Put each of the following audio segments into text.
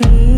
Mm-hmm.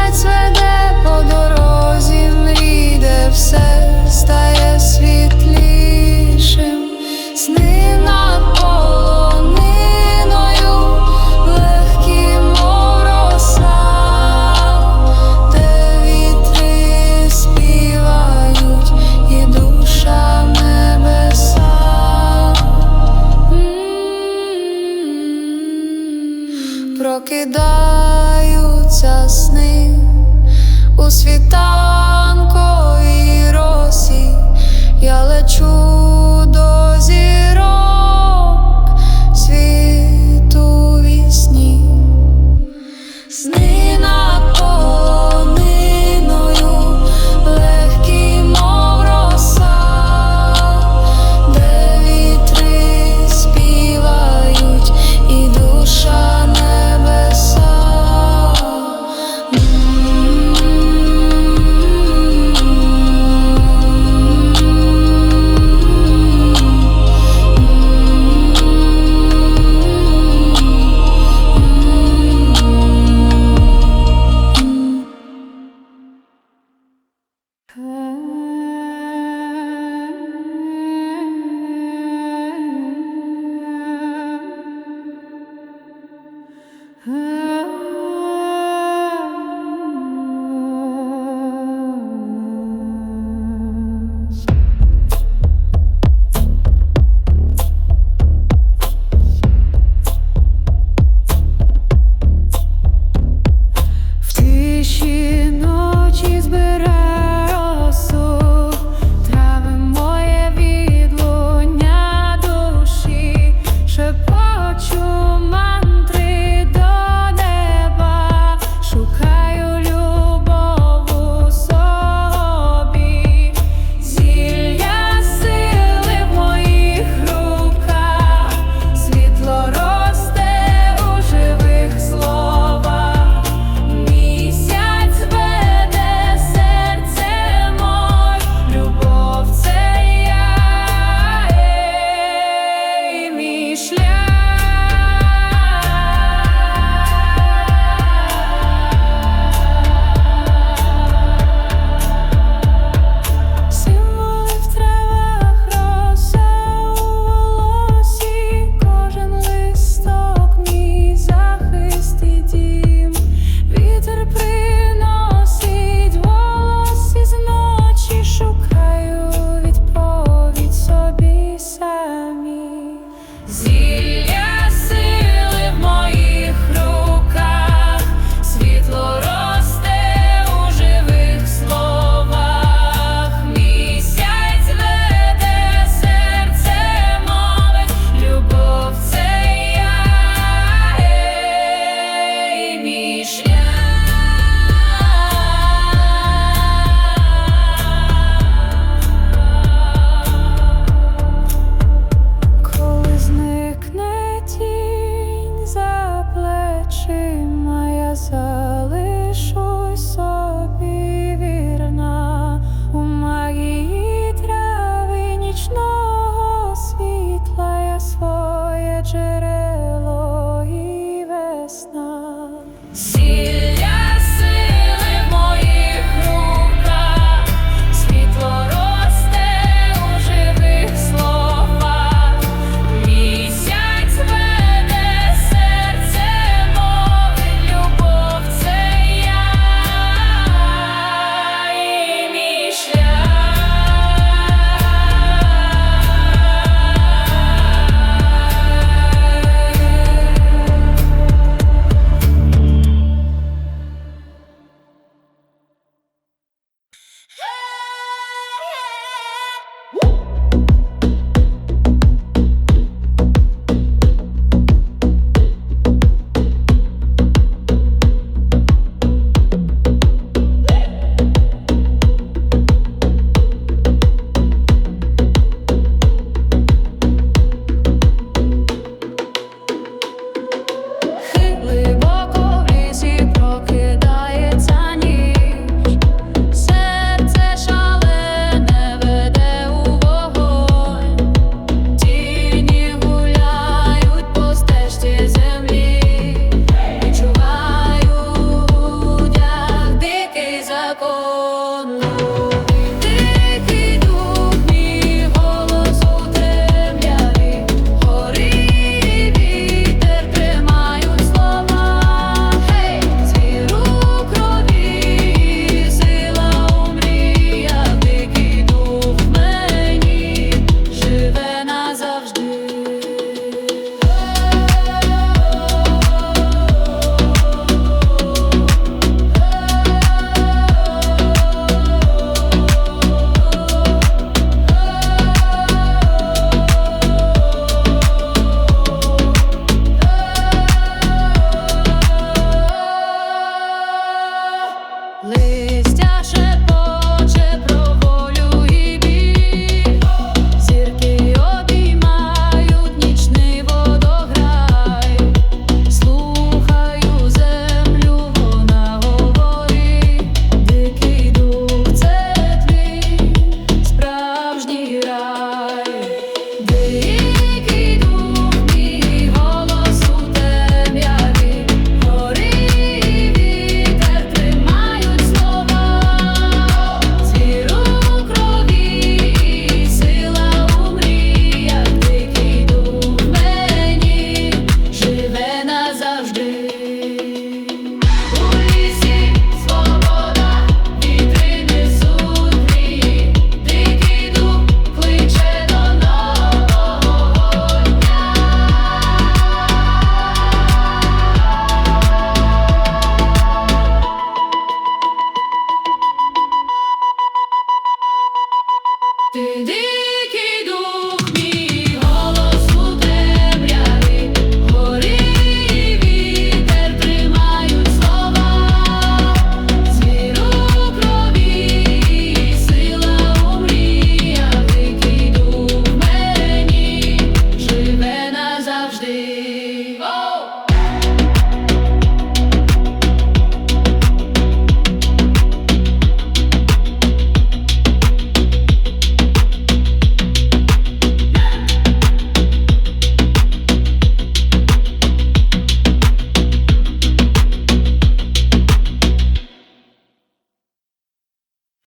Вітерець по дорозі мрій, все стає світлішим, сни полониною, легкі мороса, де вітри співають і душа небеса. М -м у світах. В тиші